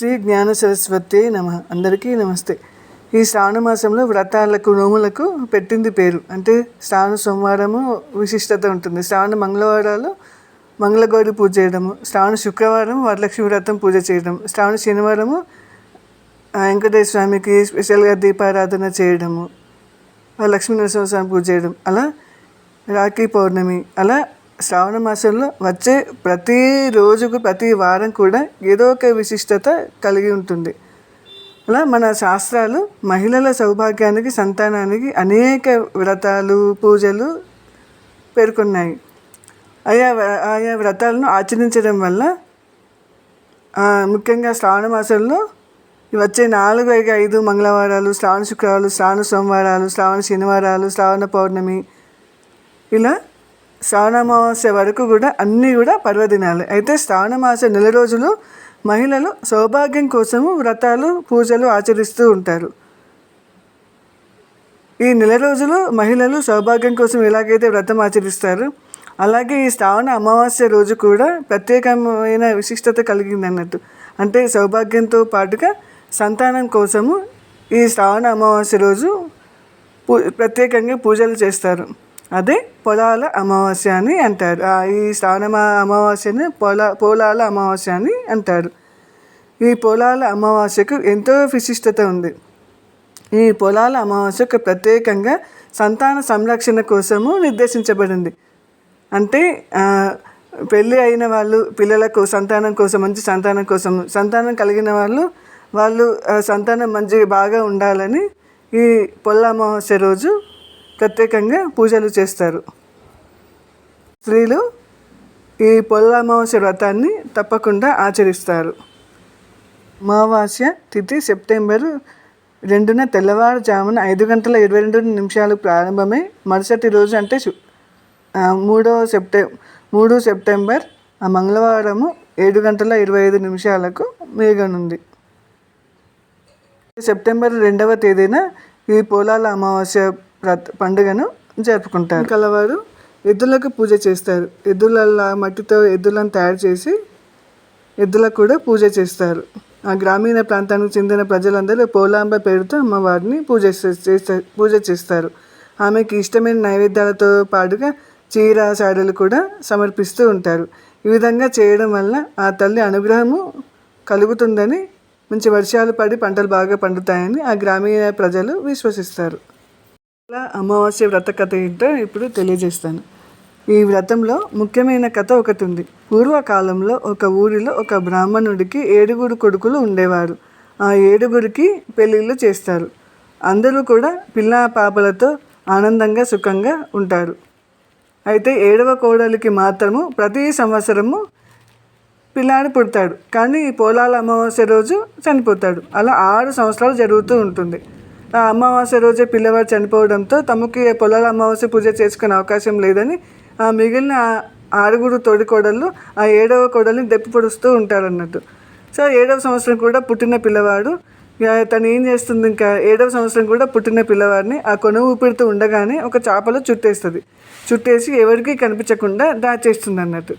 శ్రీ జ్ఞాన సరస్వతి నమ. అందరికీ నమస్తే. ఈ శ్రావణ మాసంలో వ్రతాలకు నోములకు పెట్టింది పేరు. అంటే శ్రావణ సోమవారము విశిష్టత ఉంటుంది. శ్రావణ మంగళవారాలు మంగళగౌరి పూజ చేయడము శ్రావణ శుక్రవారం వరలక్ష్మి వ్రతం పూజ చేయడం శ్రావణ శనివారము వెంకటేశ్వర స్వామికి స్పెషల్గా దీపారాధన చేయడము లక్ష్మీ నరసింహ స్వామి పూజ చేయడం అలా రాఖీ పౌర్ణమి అలా శ్రావణ మాసంలో వచ్చే ప్రతి రోజుకు ప్రతి వారం కూడా ఏదో ఒక విశిష్టత కలిగి ఉంటుంది. అలా మన శాస్త్రాలు మహిళల సౌభాగ్యానికి సంతానానికి అనేక వ్రతాలు పూజలు పేర్కొన్నాయి. ఆయా వ్ర- ఆయా వ్రతాలను ఆచరించడం వల్ల ముఖ్యంగా శ్రావణ మాసంలో వచ్చే నాలుగు ఐదు ఐదు మంగళవారాలు శ్రావణ శుక్రవారాలు శ్రావణ సోమవారాలు శ్రావణ శనివారాలు శ్రావణ పౌర్ణమి ఇలా శ్రావణ అమావాస్య వరకు కూడా అన్నీ కూడా పర్వదినాలు. అయితే శ్రావణమాస నెల రోజులు మహిళలు సౌభాగ్యం కోసము వ్రతాలు పూజలు ఆచరిస్తూ ఉంటారు. ఈ నెల రోజులు మహిళలు సౌభాగ్యం కోసం ఎలాగైతే వ్రతం ఆచరిస్తారు అలాగే ఈ శ్రావణ అమావాస్య రోజు కూడా ప్రత్యేకమైన విశిష్టత కలిగింది అన్నట్టు. అంటే సౌభాగ్యంతో పాటుగా సంతానం కోసము ఈ శ్రావణ అమావాస్య రోజు పూ ప్రత్యేకంగా పూజలు చేస్తారు. అదే పొలాల అమావాస్య అని అంటారు. ఈ శ్రావణ అమావాస్యని పొల పొలాల అమావాస్య అని అంటారు. ఈ పొలాల అమావాస్యకు ఎంతో విశిష్టత ఉంది. ఈ పొలాల అమావాస్యకు ప్రత్యేకంగా సంతాన సంరక్షణ కోసము నిర్దేశించబడింది. అంటే పెళ్ళి అయిన వాళ్ళు పిల్లలకు సంతానం కోసం మంచి సంతానం కోసం సంతానం కలిగిన వాళ్ళు వాళ్ళు సంతానం మంచి బాగా ఉండాలని ఈ పొల్ల అమావాస్య రోజు ప్రత్యేకంగా పూజలు చేస్తారు. స్త్రీలు ఈ పొల్ల అమావాస్య వ్రతాన్ని తప్పకుండా ఆచరిస్తారు. అమావాస్య తిథి సెప్టెంబర్ రెండున తెల్లవారుజామున ఐదు గంటల ఇరవై రెండు నిమిషాలు ప్రారంభమై మరుసటి రోజు అంటే మూడవ మూడో సెప్టె మూడు సెప్టెంబర్ ఆ మంగళవారము ఏడు గంటల ఇరవై ఐదు నిమిషాలకు మేగనుంది సెప్టెంబర్ రెండవ తేదీన ఈ పోలాల అమావాస్య పండుగను జరుపుకుంటారు. కలవారు ఎద్దులకు పూజ చేస్తారు. ఎద్దుల మట్టితో ఎద్దులను తయారు చేసి ఎద్దులకు కూడా పూజ చేస్తారు. ఆ గ్రామీణ ప్రాంతానికి చెందిన ప్రజలందరూ పోలాంబ పేరుతో అమ్మవారిని పూజ చేస్తారు పూజ చేస్తారు. ఆమెకి ఇష్టమైన నైవేద్యాలతో పాటుగా చీర సాడలు కూడా సమర్పిస్తూ ఉంటారు. ఈ విధంగా చేయడం వల్ల ఆ తల్లి అనుగ్రహము కలుగుతుందని మంచి వర్షాలు పడి పంటలు బాగా పండుతాయని ఆ గ్రామీణ ప్రజలు విశ్వసిస్తారు. అమావాస్య వ్రత కథ ఏంటో ఇప్పుడు తెలియజేస్తాను. ఈ వ్రతంలో ముఖ్యమైన కథ ఒకటి ఉంది పూర్వకాలంలో ఒక ఊరిలో ఒక బ్రాహ్మణుడికి ఏడుగురు కొడుకులు ఉండేవారు. ఆ ఏడుగురికి పెళ్ళిళ్ళు చేస్తారు. అందరూ కూడా పిల్ల పాపలతో ఆనందంగా సుఖంగా ఉంటారు. అయితే ఏడవ కోడలికి మాత్రము ప్రతి సంవత్సరము పిల్లాడు పుడతాడు. కానీ పోలాల అమావాస్య రోజు చనిపోతాడు. అలా ఆరు సంవత్సరాలు జరుగుతూ ఉంటుంది. ఆ అమావాస్య రోజే పిల్లవాడు చనిపోవడంతో తమకి పొలాల అమావాస్య పూజ చేసుకునే అవకాశం లేదని ఆ మిగిలిన ఆరుగురు తోడి కోడళ్ళు ఆ ఏడవ కోడల్ని దెప్పి పొడుస్తూ ఉంటారన్నట్టు. సో ఏడవ సంవత్సరం కూడా పుట్టిన పిల్లవాడు తను ఏం చేస్తుంది ఇంకా? ఏడవ సంవత్సరం కూడా పుట్టిన పిల్లవాడిని ఆ కొన ఊపిరితో ఉండగానే ఒక చేపలో చుట్టేస్తుంది. చుట్టేసి ఎవరికీ కనిపించకుండా దాచేస్తుంది అన్నట్టు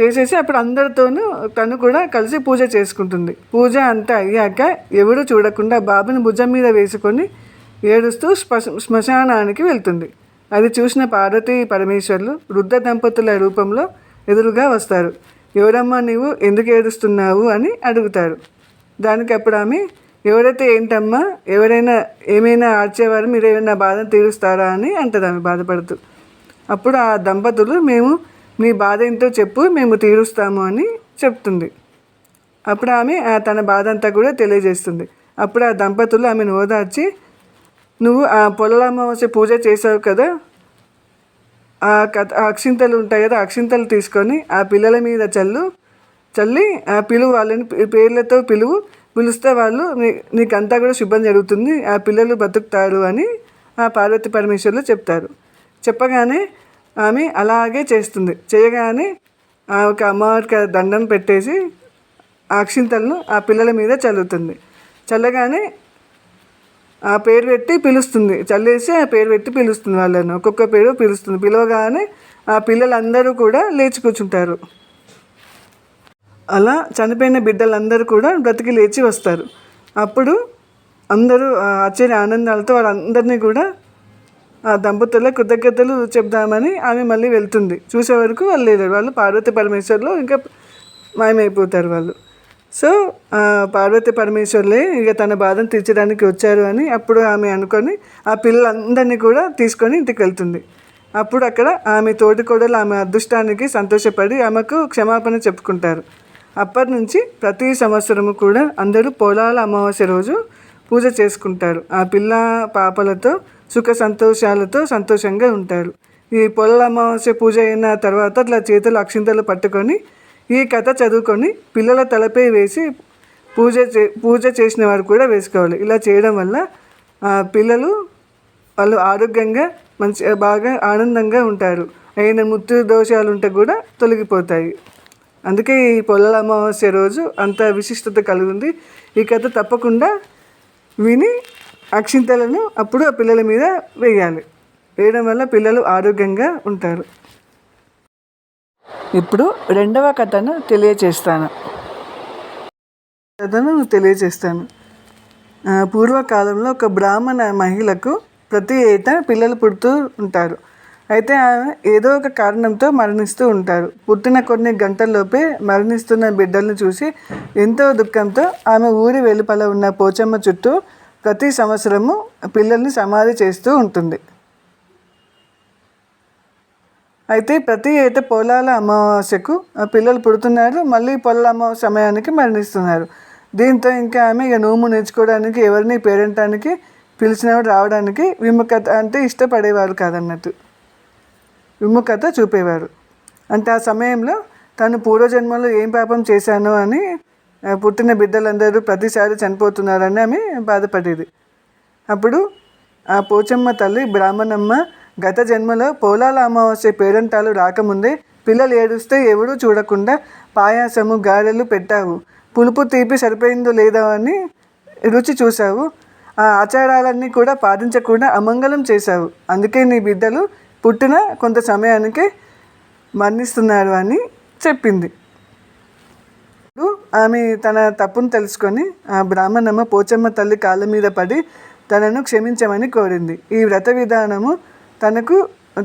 చేసేసి అప్పుడు అందరితోనూ తను కూడా కలిసి పూజ చేసుకుంటుంది. పూజ అంతా అయ్యాక ఎవరు చూడకుండా బాబుని భుజం మీద వేసుకొని ఏడుస్తూ శ్మశ శ్మశానానికి వెళ్తుంది. అది చూసిన పార్వతీ పరమేశ్వర్లు వృద్ధ దంపతుల రూపంలో ఎదురుగా వస్తారు. ఎవరమ్మా నీవు? ఎందుకు ఏడుస్తున్నావు? అని అడుగుతారు. దానికి అప్పుడు ఆమె ఎవరైతే ఏంటమ్మా? ఎవరైనా ఏమైనా ఆర్చేవారు? మీరు ఏమైనా బాధను తీరుస్తారా? అని అంటది ఆమె బాధపడుతూ. అప్పుడు ఆ దంపతులు మేము నీ బాధ ఏంటో చెప్పు మేము తీరుస్తాము అని చెప్తుంది. అప్పుడు ఆమె ఆ తన బాధ అంతా కూడా తెలియజేస్తుంది. అప్పుడు ఆ దంపతులు ఆమెను ఓదార్చి నువ్వు ఆ పొలాల అమావాస్య పూజ చేసావు కదా? ఆ కథ ఆ అక్షింతలు ఉంటాయి కదా అక్షింతలు తీసుకొని ఆ పిల్లల మీద చల్లు చల్లి ఆ పిలువు వాళ్ళని పేర్లతో పిలువు పిలిస్తే వాళ్ళు నీ నీకంతా కూడా శుభం జరుగుతుంది ఆ పిల్లలు బతుకుతారు అని ఆ పార్వతి పరమేశ్వర్లు చెప్తారు. చెప్పగానే ఆమె అలాగే చేస్తుంది. చేయగానే ఆ అమ్మవారికి దండం పెట్టేసి ఆ అక్షింతలను ఆ పిల్లల మీద చల్లుతుంది. చల్లగానే ఆ పేరు పెట్టి పిలుస్తుంది. చల్లేసి ఆ పేరు పెట్టి పిలుస్తుంది వాళ్ళని. ఒక్కొక్క పేరు పిలుస్తుంది. పిలవగానే ఆ పిల్లలందరూ కూడా లేచి కూర్చుంటారు. అలా చనిపోయిన బిడ్డలందరూ కూడా బ్రతికి లేచి వస్తారు. అప్పుడు అందరూ ఆశ్చర్య ఆనందాలతో వాళ్ళందరినీ కూడా ఆ దంపతుల కృతజ్ఞతలు చెప్దామని ఆమె మళ్ళీ వెళ్తుంది. చూసే వరకు వాళ్ళు లేదు వాళ్ళు పార్వతి పరమేశ్వర్లో ఇంకా మాయమైపోతారు వాళ్ళు. సో పార్వతి పరమేశ్వర్లే ఇక తన బాధను తీర్చడానికి వచ్చారు అని అప్పుడు ఆమె అనుకొని ఆ పిల్లలందరినీ కూడా తీసుకొని ఇంటికి వెళ్తుంది. అప్పుడు అక్కడ ఆమె తోటికోడలు ఆమె అదృష్టానికి సంతోషపడి ఆమెకు క్షమాపణ చెప్పుకుంటారు. అప్పటి నుంచి ప్రతి సంవత్సరము కూడా అందరూ పొలాల అమావాస్య రోజు పూజ చేసుకుంటారు. ఆ పిల్ల పాపలతో సుఖ సంతోషాలతో సంతోషంగా ఉంటారు. ఈ పొలల అమావాస్య పూజ అయిన తర్వాత అట్లా చేతులు అక్షింతలు పట్టుకొని ఈ కథ చదువుకొని పిల్లల తలపై వేసి పూజ చే పూజ చేసిన వారు కూడా వేసుకోవాలి. ఇలా చేయడం వల్ల పిల్లలు వాళ్ళు ఆరోగ్యంగా మంచి బాగా ఆనందంగా ఉంటారు. అయిన ముత్తు దోషాలు ఉంటే కూడా తొలగిపోతాయి. అందుకే ఈ పొల్లల అమావాస్య రోజు అంత విశిష్టత కలిగి ఉంది ఈ కథ తప్పకుండా విని అక్షింతలను అప్పుడు ఆ పిల్లల మీద వేయాలి. వేయడం వల్ల పిల్లలు ఆరోగ్యంగా ఉంటారు. ఇప్పుడు రెండవ కథను తెలియచేస్తాను. కథను తెలియచేస్తాను. పూర్వకాలంలో ఒక బ్రాహ్మణ మహిళకు ప్రతి ఏటా పిల్లలు పుడుతూ ఉంటారు. అయితే ఆమె ఏదో ఒక కారణంతో మరణిస్తూ ఉంటారు. పుట్టిన కొన్ని గంటల్లోపే మరణిస్తున్న బిడ్డలను చూసి ఎంతో దుఃఖంతో ఆమె ఊరి వెలుపల ఉన్న పోచమ్మ చుట్టూ ప్రతి సంవత్సరము పిల్లల్ని సమాధి చేస్తూ ఉంటుంది. అయితే ప్రతి ఏటా పొలాల అమావాస్యకు ఆ పిల్లలు పుడుతున్నారు. మళ్ళీ పొలాల అమావాస్య సమయానికి మరణిస్తున్నారు. దీంతో ఇంకా ఆమె ఇక నోము నేర్చుకోవడానికి ఎవరిని పేరెంటానికి పిలిచినవాడు రావడానికి విముఖత అంటే ఇష్టపడేవారు కాదన్నట్టు. విముఖత చూపేవారు. అంటే ఆ సమయంలో తను పూర్వజన్మలో ఏం పాపం చేశాను అని పుట్టిన బిడ్డలందరూ ప్రతిసారి చనిపోతున్నారని ఆమె బాధపడేది. అప్పుడు ఆ పోచమ్మ తల్లి బ్రాహ్మణమ్మ గత జన్మలో పోలాల అమావాస్య పేరంటాలు రాకముందే పిల్లలు ఏడుస్తే ఎవడూ చూడకుండా పాయాసము గారెలు పెట్టావు. పులుపు తీపి సరిపోయిందో లేదో అని రుచి చూసావు ఆ ఆచారాలన్నీ కూడా పాటించకుండా అమంగళం చేశావు. అందుకే నీ బిడ్డలు పుట్టిన కొంత సమయానికి మరణిస్తున్నారు అని చెప్పింది. ఆమె తన తప్పును తెలుసుకొని ఆ బ్రాహ్మణమ్మ పోచమ్మ తల్లి కాళ్ళ మీద పడి తనను క్షమించమని కోరింది. ఈ వ్రత విధానము తనకు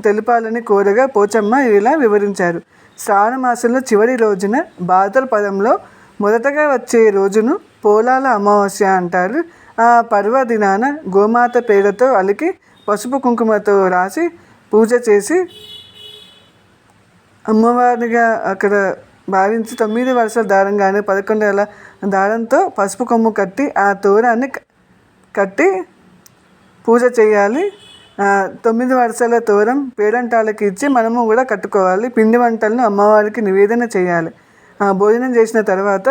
తెలుపాలని కోరగా పోచమ్మ ఇలా వివరించారు. శ్రావణ మాసంలో చివరి రోజున భాద్రపదంలో మొదటగా వచ్చే రోజును పోలాల అమావాస్య అంటారు. ఆ పర్వదినాన గోమాత పేరుతో అలికి పసుపు కుంకుమతో రాసి పూజ చేసి అమ్మవారిగా అక్కడ భావించి తొమ్మిది వరుసల దారంగానే కానీ పదకొండు దారంతో పసుపు కొమ్ము కట్టి ఆ తోరాన్ని కట్టి పూజ చేయాలి. తొమ్మిది వరుసల తోరం పేడంటాలకి ఇచ్చి మనము కూడా కట్టుకోవాలి. పిండి వంటలను అమ్మవారికి నివేదన చేయాలి. భోజనం చేసిన తర్వాత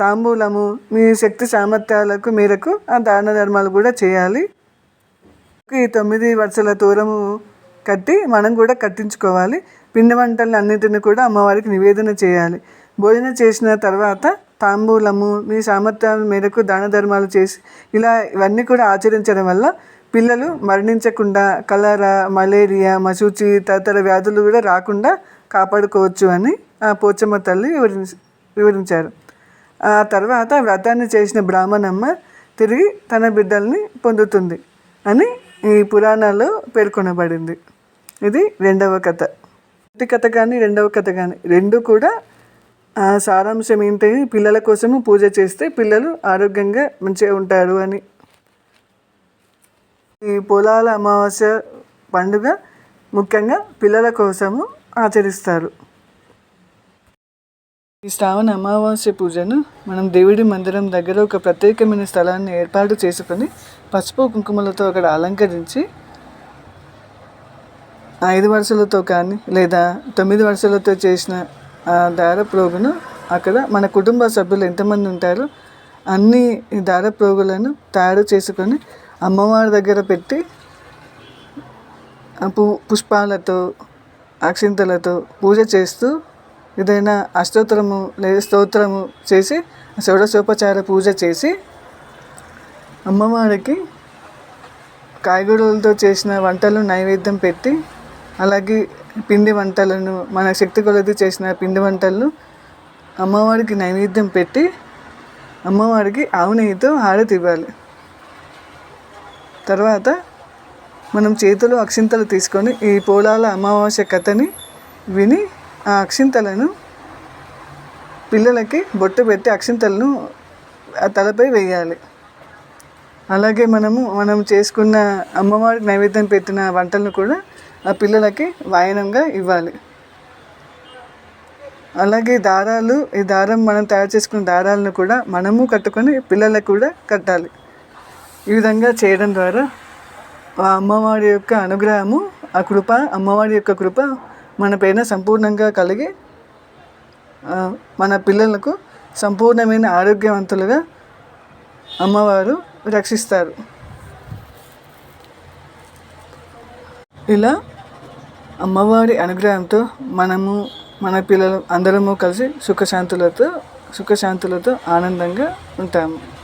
తాంబూలము మీ శక్తి సామర్థ్యాలకు మేరకు ఆ దాన ధర్మాలు కూడా చేయాలి. ఈ తొమ్మిది వరుసల తోరము కట్టి మనం కూడా కట్టించుకోవాలి. పిండి వంటలు అన్నిటిని కూడా అమ్మవారికి నివేదన చేయాలి. భోజనం చేసిన తర్వాత తాంబూలము మీ సామర్థ్యాల మేరకు దాన ధర్మాలు చేసి ఇలా ఇవన్నీ కూడా ఆచరించడం వల్ల పిల్లలు మరణించకుండా కలరా మలేరియా మసూచి తదితర వ్యాధులు కూడా రాకుండా కాపాడుకోవచ్చు అని ఆ పోచమ్మ తల్లి వివరించి వివరించారు. ఆ తర్వాత వ్రతాన్ని చేసిన బ్రాహ్మణమ్మ తిరిగి తన బిడ్డల్ని పొందుతుంది అని ఈ పురాణాల్లో పేర్కొనబడింది. ఇది రెండవ కథ. మొదటి కథ కానీ రెండవ కథ కానీ రెండు కూడా సారాంశం ఏంటి? పిల్లల కోసము పూజ చేస్తే పిల్లలు ఆరోగ్యంగా మంచిగా ఉంటారు అని. ఈ పొలాల అమావాస్య పండుగ ముఖ్యంగా పిల్లల కోసము ఆచరిస్తారు. ఈ శ్రావణ అమావాస్య పూజను మనం దేవుడి మందిరం దగ్గర ఒక ప్రత్యేకమైన స్థలాన్ని ఏర్పాటు చేసుకొని పసుపు కుంకుమలతో అక్కడ అలంకరించి ఐదు వరుసలతో కానీ లేదా తొమ్మిది వరుసలతో చేసిన ఆ దార ప్రోగును అక్కడ మన కుటుంబ సభ్యులు ఎంతమంది ఉంటారో అన్ని దారప్రోగులను దార ప్రోగులను తయారు చేసుకొని అమ్మవారి దగ్గర పెట్టి పు పుష్పాలతో అక్షింతలతో పూజ చేస్తూ ఏదైనా అష్టోత్తరము లేదా స్తోత్రము చేసి షోడశోపచార పూజ చేసి అమ్మవారికి కాయగూరలతో చేసిన వంటలు నైవేద్యం పెట్టి అలాగే పిండి వంటలను మన శక్తి కొలది చేసిన పిండి వంటలను అమ్మవారికి నైవేద్యం పెట్టి అమ్మవారికి ఆవు నెయ్యితో హారతి ఇవ్వాలి. తర్వాత మనం చేతిలో అక్షింతలు తీసుకొని ఈ పోలాల అమావాస్య కథని విని ఆ అక్షింతలను పిల్లలకి బొట్టు పెట్టి అక్షింతలను ఆ తలపై వేయాలి. అలాగే మనము మనం చేసుకున్న అమ్మవారికి నైవేద్యం పెట్టిన వంటలను కూడా ఆ పిల్లలకి వాయనంగా ఇవ్వాలి. అలాగే దారాలు ఈ దారం మనం తయారు చేసుకున్న దారాలను కూడా మనము కట్టుకొని పిల్లలకు కూడా కట్టాలి. ఈ విధంగా చేయడం ద్వారా ఆ అమ్మవారి యొక్క అనుగ్రహము ఆ కృప అమ్మవారి యొక్క కృప మన పైన సంపూర్ణంగా కలిగి మన పిల్లలకు సంపూర్ణమైన ఆరోగ్యవంతులుగా అమ్మవారు రక్షిస్తారు. ఇలా అమ్మవారి అనుగ్రహంతో మనము మన పిల్లలు అందరము కలిసి సుఖశాంతులతో సుఖశాంతులతో ఆనందంగా ఉంటాము.